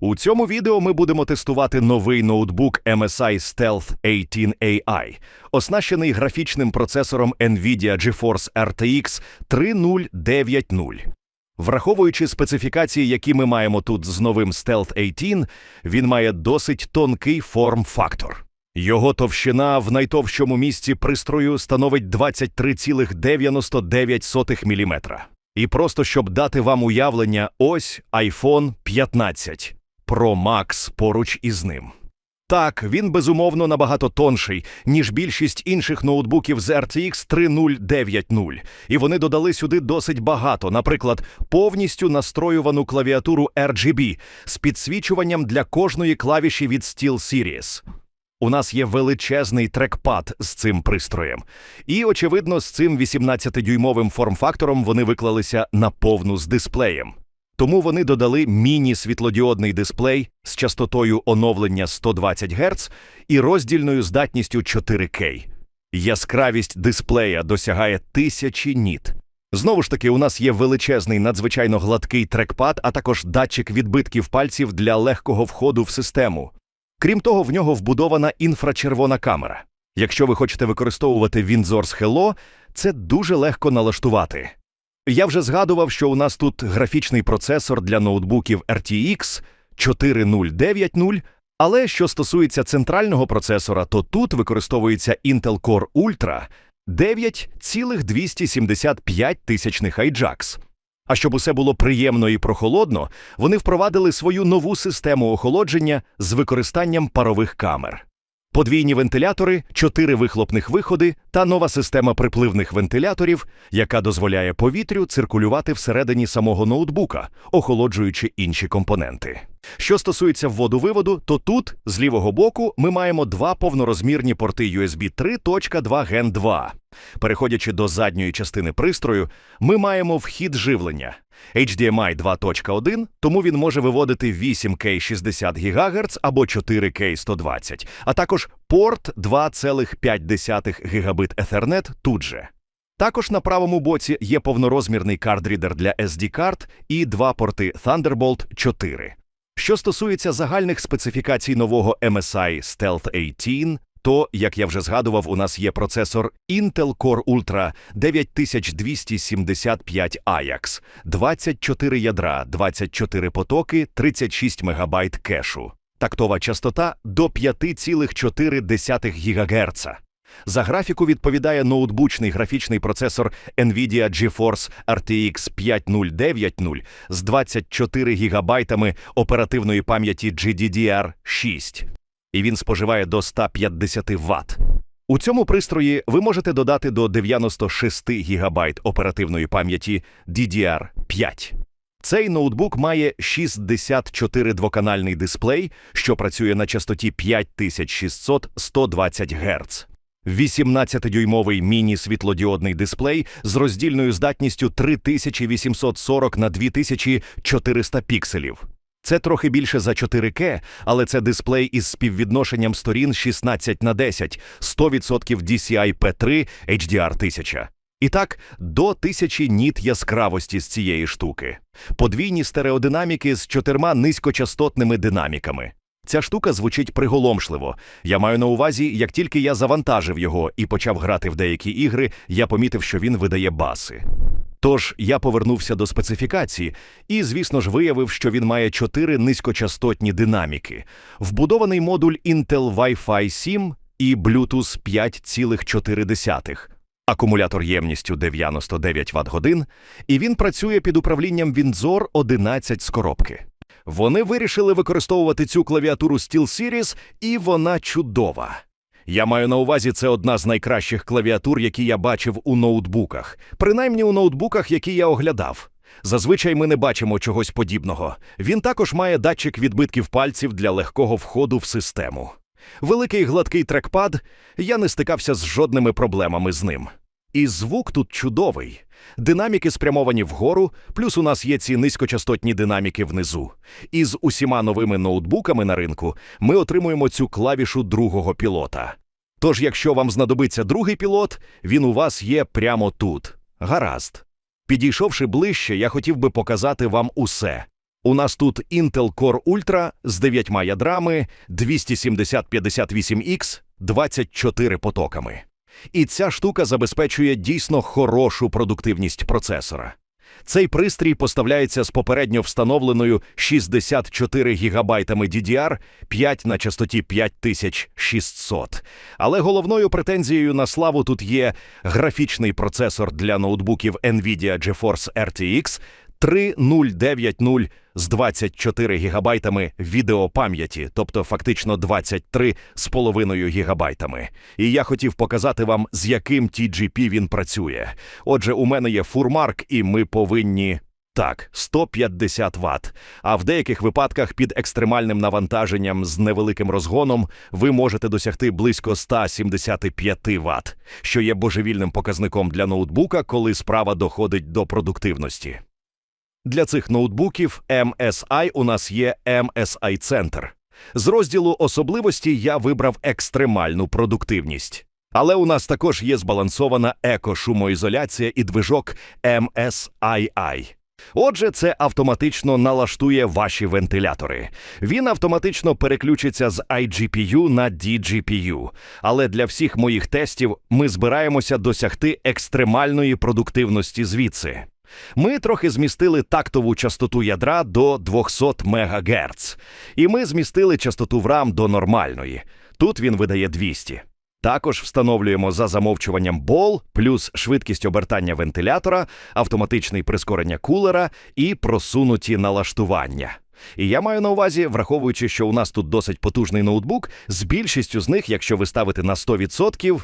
У цьому відео ми будемо тестувати новий ноутбук MSI Stealth 18AI, оснащений графічним процесором NVIDIA GeForce RTX 3090. Враховуючи специфікації, які ми маємо тут з новим Stealth 18, він має досить тонкий форм-фактор. Його товщина в найтовщому місці пристрою становить 23,99 мм. І просто щоб дати вам уявлення, ось iPhone 15 Pro Max поруч із ним. Так, він безумовно набагато тонший, ніж більшість інших ноутбуків з RTX 3090, і вони додали сюди досить багато, наприклад, повністю настроювану клавіатуру RGB з підсвічуванням для кожної клавіші від SteelSeries. У нас є величезний трекпад з цим пристроєм. І, очевидно, з цим 18-дюймовим форм-фактором вони виклалися на повну з дисплеєм. Тому вони додали міні-світлодіодний дисплей з частотою оновлення 120 Гц і роздільною здатністю 4К. Яскравість дисплея досягає тисячі ніт. Знову ж таки, у нас є величезний надзвичайно гладкий трекпад, а також датчик відбитків пальців для легкого входу в систему. Крім того, в нього вбудована інфрачервона камера. Якщо ви хочете використовувати Windows Hello, це дуже легко налаштувати. Я вже згадував, що у нас тут графічний процесор для ноутбуків RTX 4090, але що стосується центрального процесора, то тут використовується Intel Core Ultra 9,275 тисячних Ajax. А щоб усе було приємно і прохолодно, вони впровадили свою нову систему охолодження з використанням парових камер. Подвійні вентилятори, чотири вихлопних виходи та нова система припливних вентиляторів, яка дозволяє повітрю циркулювати всередині самого ноутбука, охолоджуючи інші компоненти. Що стосується вводу-виводу, то тут, з лівого боку, ми маємо два повнорозмірні порти USB 3.2 Gen 2. Переходячи до задньої частини пристрою, ми маємо вхід живлення HDMI 2.1, тому він може виводити 8К 60 ГГц або 4К 120, а також порт 2,5 гігабит Ethernet тут же. Також на правому боці є повнорозмірний кардрідер для SD-карт і два порти Thunderbolt 4. Що стосується загальних специфікацій нового MSI Stealth 18, то, як я вже згадував, у нас є процесор Intel Core Ultra 9275 AJAX, 24 ядра, 24 потоки, 36 МБ кешу. Тактова частота до 5,4 ГГц. За графіку відповідає ноутбучний графічний процесор NVIDIA GeForce RTX 5090 з 24 ГБ оперативної пам'яті GDDR6 і він споживає до 150 Вт. У цьому пристрої ви можете додати до 96 ГБ оперативної пам'яті DDR5. Цей ноутбук має 64 двоканальний дисплей, що працює на частоті 5600 120 Гц. 18-дюймовий міні-світлодіодний дисплей з роздільною здатністю 3840 на 2400 пікселів. Це трохи більше за 4К, але це дисплей із співвідношенням сторін 16 на 10, 100% DCI-P3 HDR 1000. І так, до 1000 ніт яскравості з цієї штуки. Подвійні стереодинаміки з чотирма низькочастотними динаміками. Ця штука звучить приголомшливо. Я маю на увазі, як тільки я завантажив його і почав грати в деякі ігри, я помітив, що він видає баси. Тож я повернувся до специфікації і, звісно ж, виявив, що він має чотири низькочастотні динаміки, вбудований модуль Intel Wi-Fi 7 і Bluetooth 5,4, акумулятор ємністю 99 Вт годин, і він працює під управлінням Windsor 11 з коробки. Вони вирішили використовувати цю клавіатуру SteelSeries, і вона чудова. Я маю на увазі, це одна з найкращих клавіатур, які я бачив у ноутбуках, принаймні у ноутбуках, які я оглядав. Зазвичай ми не бачимо чогось подібного. Він також має датчик відбитків пальців для легкого входу в систему. Великий гладкий трекпад, я не стикався з жодними проблемами з ним. І звук тут чудовий. Динаміки спрямовані вгору, плюс у нас є ці низькочастотні динаміки внизу. І з усіма новими ноутбуками на ринку ми отримуємо цю клавішу другого пілота. Тож, якщо вам знадобиться другий пілот, він у вас є прямо тут. Гаразд. Підійшовши ближче, я хотів би показати вам усе. У нас тут Intel Core Ultra з 9 ядрами, 27058X, 24 потоками. І ця штука забезпечує дійсно хорошу продуктивність процесора. Цей пристрій поставляється з попередньо встановленою 64 ГБ DDR 5 на частоті 5600. Але головною претензією на славу тут є графічний процесор для ноутбуків NVIDIA GeForce RTX 3090 з 24 гігабайтами відеопам'яті, тобто фактично 23 з половиною гігабайтами. І я хотів показати вам, з яким TGP він працює. Отже, у мене є фурмарк, і ми повинні. Так, 150 Вт. А в деяких випадках під екстремальним навантаженням з невеликим розгоном ви можете досягти близько 175 Вт, що є божевільним показником для ноутбука, коли справа доходить до продуктивності. Для цих ноутбуків MSI у нас є MSI Center. З розділу особливості я вибрав екстремальну продуктивність. Але у нас також є збалансована еко-шумоізоляція і движок MSII. Отже, це автоматично налаштує ваші вентилятори. Він автоматично переключиться з iGPU на DGPU. Але для всіх моїх тестів ми збираємося досягти екстремальної продуктивності звідси. Ми трохи змістили тактову частоту ядра до 200 МГц. І ми змістили частоту в RAM до нормальної. Тут він видає 200. Також встановлюємо за замовчуванням бол, плюс швидкість обертання вентилятора, автоматичний прискорення кулера і просунуті налаштування. І я маю на увазі, враховуючи, що у нас тут досить потужний ноутбук, з більшістю з них, якщо ви ставите на 100%,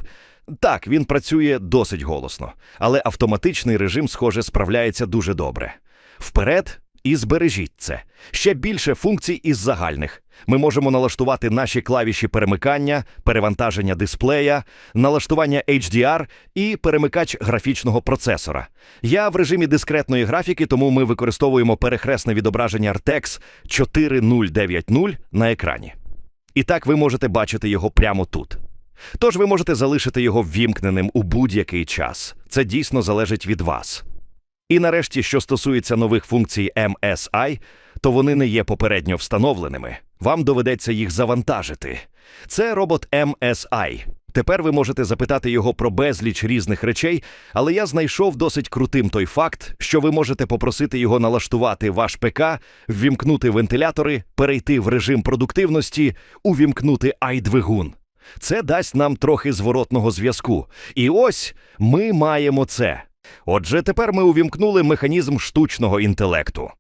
так, він працює досить голосно, але автоматичний режим, схоже, справляється дуже добре. Вперед і збережіть це. Ще більше функцій із загальних. Ми можемо налаштувати наші клавіші перемикання, перевантаження дисплея, налаштування HDR і перемикач графічного процесора. Я в режимі дискретної графіки, тому ми використовуємо перехресне відображення RTX 4090 на екрані. І так ви можете бачити його прямо тут. Тож ви можете залишити його ввімкненим у будь-який час. Це дійсно залежить від вас. І нарешті, що стосується нових функцій MSI, то вони не є попередньо встановленими. Вам доведеться їх завантажити. Це робот MSI. Тепер ви можете запитати його про безліч різних речей, але я знайшов досить крутим той факт, що ви можете попросити його налаштувати ваш ПК, ввімкнути вентилятори, перейти в режим продуктивності, увімкнути ай-двигун. Це дасть нам трохи зворотного зв'язку. І ось ми маємо це. Отже, тепер ми увімкнули механізм штучного інтелекту.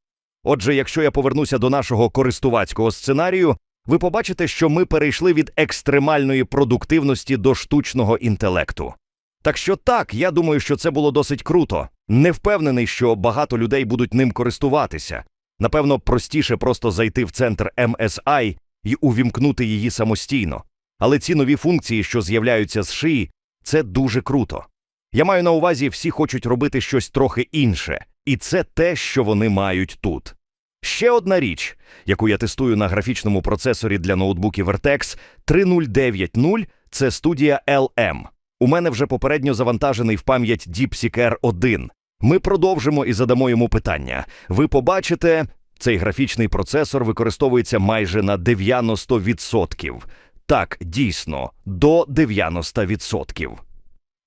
Отже, якщо я повернуся до нашого користувацького сценарію, ви побачите, що ми перейшли від екстремальної продуктивності до штучного інтелекту. Так що так, я думаю, що це було досить круто. Не впевнений, що багато людей будуть ним користуватися. Напевно, простіше просто зайти в центр MSI і увімкнути її самостійно. Але ці нові функції, що з'являються з шиї, це дуже круто. Я маю на увазі, всі хочуть робити щось трохи інше, і це те, що вони мають тут. Ще одна річ, яку я тестую на графічному процесорі для ноутбуків Vertex 3090 – це студія LM. У мене вже попередньо завантажений в пам'ять DeepSeek R1. Ми продовжимо і задамо йому питання. Ви побачите, цей графічний процесор використовується майже на 90%. Так, дійсно, до 90%.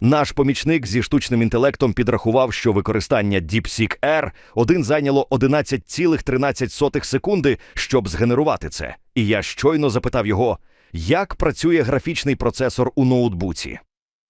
Наш помічник зі штучним інтелектом підрахував, що використання DeepSeek R 1 зайняло 11,13 секунди, щоб згенерувати це. І я щойно запитав його, як працює графічний процесор у ноутбуці.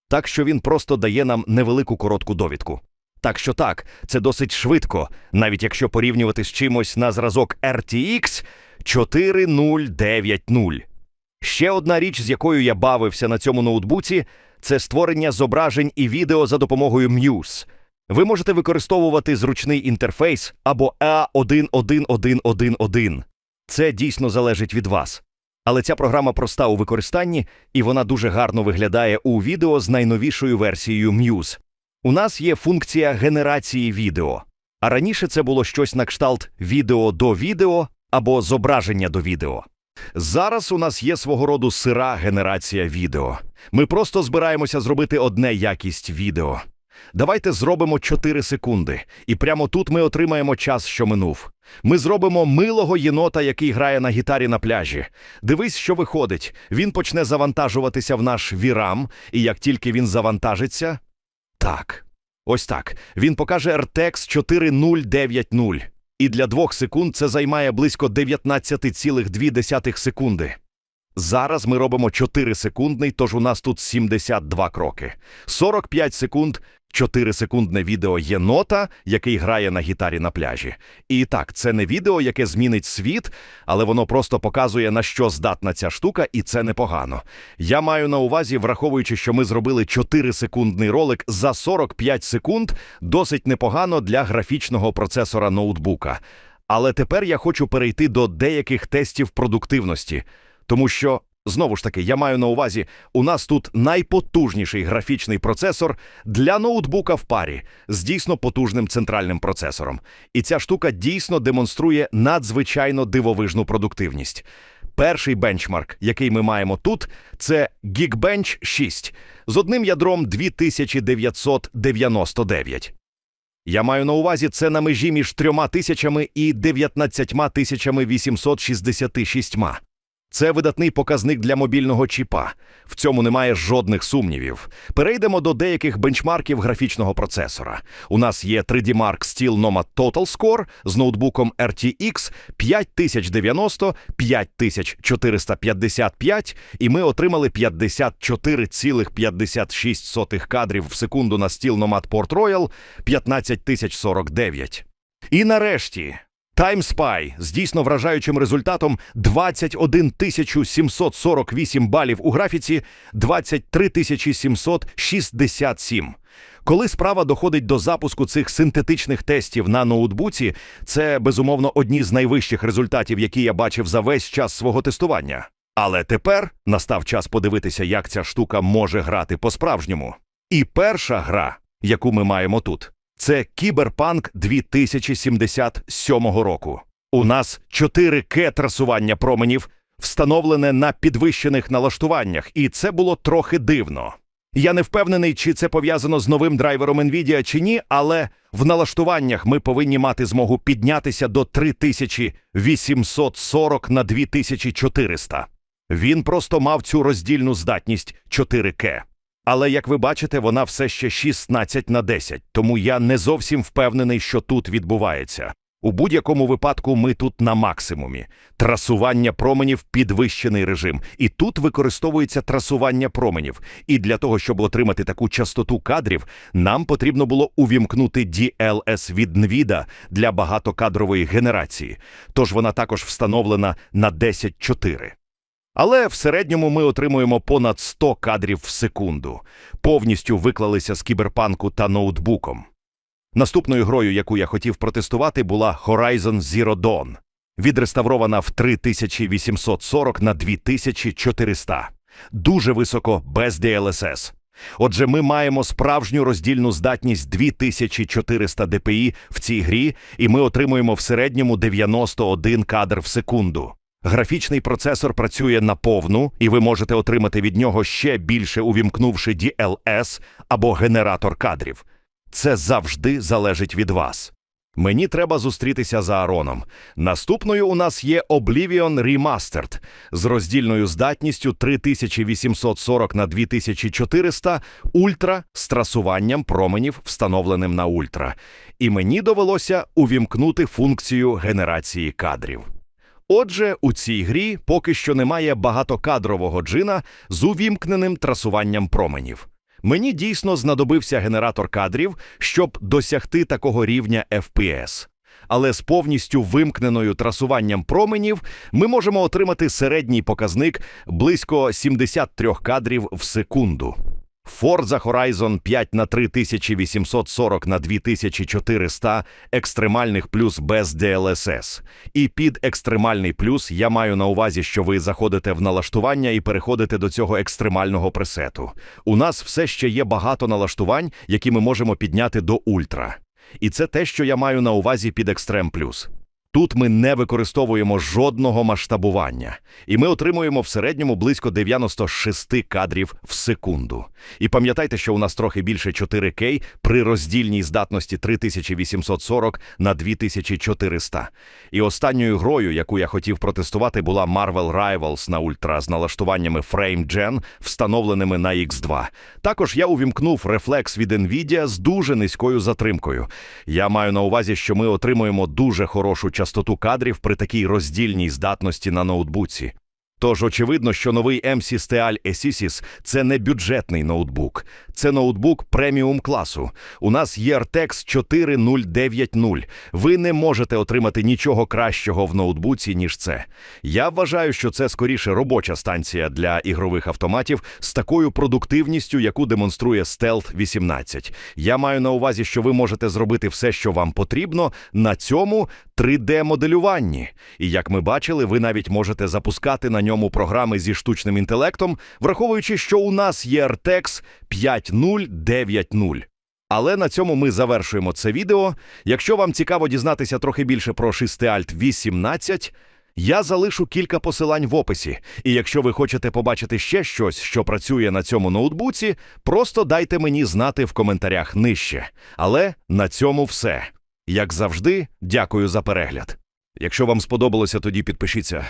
Так що він просто дає нам невелику коротку довідку. Так що так, це досить швидко, навіть якщо порівнювати з чимось на зразок RTX 4090. Ще одна річ, з якою я бавився на цьому ноутбуці, це створення зображень і відео за допомогою Muse. Ви можете використовувати зручний інтерфейс або A11111. Це дійсно залежить від вас. Але ця програма проста у використанні, і вона дуже гарно виглядає у відео з найновішою версією Muse. У нас є функція генерації відео. А раніше це було щось на кшталт відео до відео або зображення до відео. Зараз у нас є свого роду сира генерація відео. Ми просто збираємося зробити одне якість відео. Давайте зробимо 4 секунди, і прямо тут ми отримаємо час, що минув. Ми зробимо милого єнота, який грає на гітарі на пляжі. Дивись, що виходить. Він почне завантажуватися в наш вірам, і як тільки він завантажиться. Так. Ось так. Він покаже RTX 4090. І для двох секунд це займає близько 19,2 секунди. Зараз ми робимо 4 секундний, тож у нас тут 72 кроки. 45 секунд, 4 секундне відео єнота, який грає на гітарі на пляжі. І так, це не відео, яке змінить світ, але воно просто показує, на що здатна ця штука, і це непогано. Я маю на увазі, враховуючи, що ми зробили 4 секундний ролик за 45 секунд, досить непогано для графічного процесора ноутбука. Але тепер я хочу перейти до деяких тестів продуктивності. Тому що, знову ж таки, я маю на увазі, у нас тут найпотужніший графічний процесор для ноутбука в парі з дійсно потужним центральним процесором. І ця штука дійсно демонструє надзвичайно дивовижну продуктивність. Перший бенчмарк, який ми маємо тут, це Geekbench 6 з одним ядром 2999. Я маю на увазі це на межі між трьома тисячами і 19 тисячами 866. Це видатний показник для мобільного чіпа. В цьому немає жодних сумнівів. Перейдемо до деяких бенчмарків графічного процесора. У нас є 3D Mark Steel Nomad Total Score з ноутбуком RTX 5090, 5455, і ми отримали 54,56 кадрів в секунду на Steel Nomad Port Royal 15049. І нарешті TimeSpy з дійсно вражаючим результатом 21 748 балів у графіці, 23 767. Коли справа доходить до запуску цих синтетичних тестів на ноутбуці, це безумовно одні з найвищих результатів, які я бачив за весь час свого тестування. Але тепер настав час подивитися, як ця штука може грати по-справжньому. І перша гра, яку ми маємо тут, це Кіберпанк 2077 року. У нас 4К трасування променів, встановлене на підвищених налаштуваннях, і це було трохи дивно. Я не впевнений, чи це пов'язано з новим драйвером NVIDIA чи ні, але в налаштуваннях ми повинні мати змогу піднятися до 3840 на 2400. Він просто мав цю роздільну здатність 4К. Але, як ви бачите, вона все ще 16 на 10, тому я не зовсім впевнений, що тут відбувається. У будь-якому випадку ми тут на максимумі. Трасування променів підвищений режим. І тут використовується трасування променів. І для того, щоб отримати таку частоту кадрів, нам потрібно було увімкнути DLS від NVIDIA для багатокадрової генерації. Тож вона також встановлена на 10.4. Але в середньому ми отримуємо понад 100 кадрів в секунду. Повністю виклалися з кіберпанку та ноутбуком. Наступною грою, яку я хотів протестувати, була Horizon Zero Dawn, відреставрована в 3840 на 2400. Дуже високо, без DLSS. Отже, ми маємо справжню роздільну здатність 2400 dpi в цій грі, і ми отримуємо в середньому 91 кадр в секунду. Графічний процесор працює на повну, і ви можете отримати від нього ще більше, увімкнувши DLS або генератор кадрів. Це завжди залежить від вас. Мені треба зустрітися з Аароном. Наступною у нас є Oblivion Remastered з роздільною здатністю 3840 на 2400 ультра з трасуванням променів, встановленим на ультра. І мені довелося увімкнути функцію генерації кадрів. Отже, у цій грі поки що немає багатокадрового джина з увімкненим трасуванням променів. Мені дійсно знадобився генератор кадрів, щоб досягти такого рівня FPS. Але з повністю вимкненою трасуванням променів ми можемо отримати середній показник близько 73 кадрів в секунду. Forza Horizon 5 на 3840 на 2400 екстремальних плюс без DLSS. І під екстремальний плюс я маю на увазі, що ви заходите в налаштування і переходите до цього екстремального пресету. У нас все ще є багато налаштувань, які ми можемо підняти до ультра. І це те, що я маю на увазі під Екстрем Плюс. Тут ми не використовуємо жодного масштабування, і ми отримуємо в середньому близько 96 кадрів в секунду. І пам'ятайте, що у нас трохи більше 4К при роздільній здатності 3840 на 2400. І останньою грою, яку я хотів протестувати, була Marvel Rivals на ультра з налаштуваннями Frame Gen, встановленими на X2. Також я увімкнув рефлекс від Nvidia з дуже низькою затримкою. Я маю на увазі, що ми отримуємо дуже хорошу частоту кадрів при такій роздільній здатності на ноутбуці. Тож очевидно, що новий MC Steal Esisys – це не бюджетний ноутбук. Це ноутбук преміум класу. У нас є RTX 4090. Ви не можете отримати нічого кращого в ноутбуці, ніж це. Я вважаю, що це скоріше робоча станція для ігрових автоматів з такою продуктивністю, яку демонструє Stealth 18. Я маю на увазі, що ви можете зробити все, що вам потрібно, на цьому 3D-моделюванні. І як ми бачили, ви навіть можете запускати на ньому програми зі штучним інтелектом, враховуючи, що у нас є RTX 5090. Але на цьому ми завершуємо це відео. Якщо вам цікаво дізнатися трохи більше про 6 Alt 18, я залишу кілька посилань в описі. І якщо ви хочете побачити ще щось, що працює на цьому ноутбуці, просто дайте мені знати в коментарях нижче. Але на цьому все. Як завжди, дякую за перегляд. Якщо вам сподобалося, тоді підпишіться.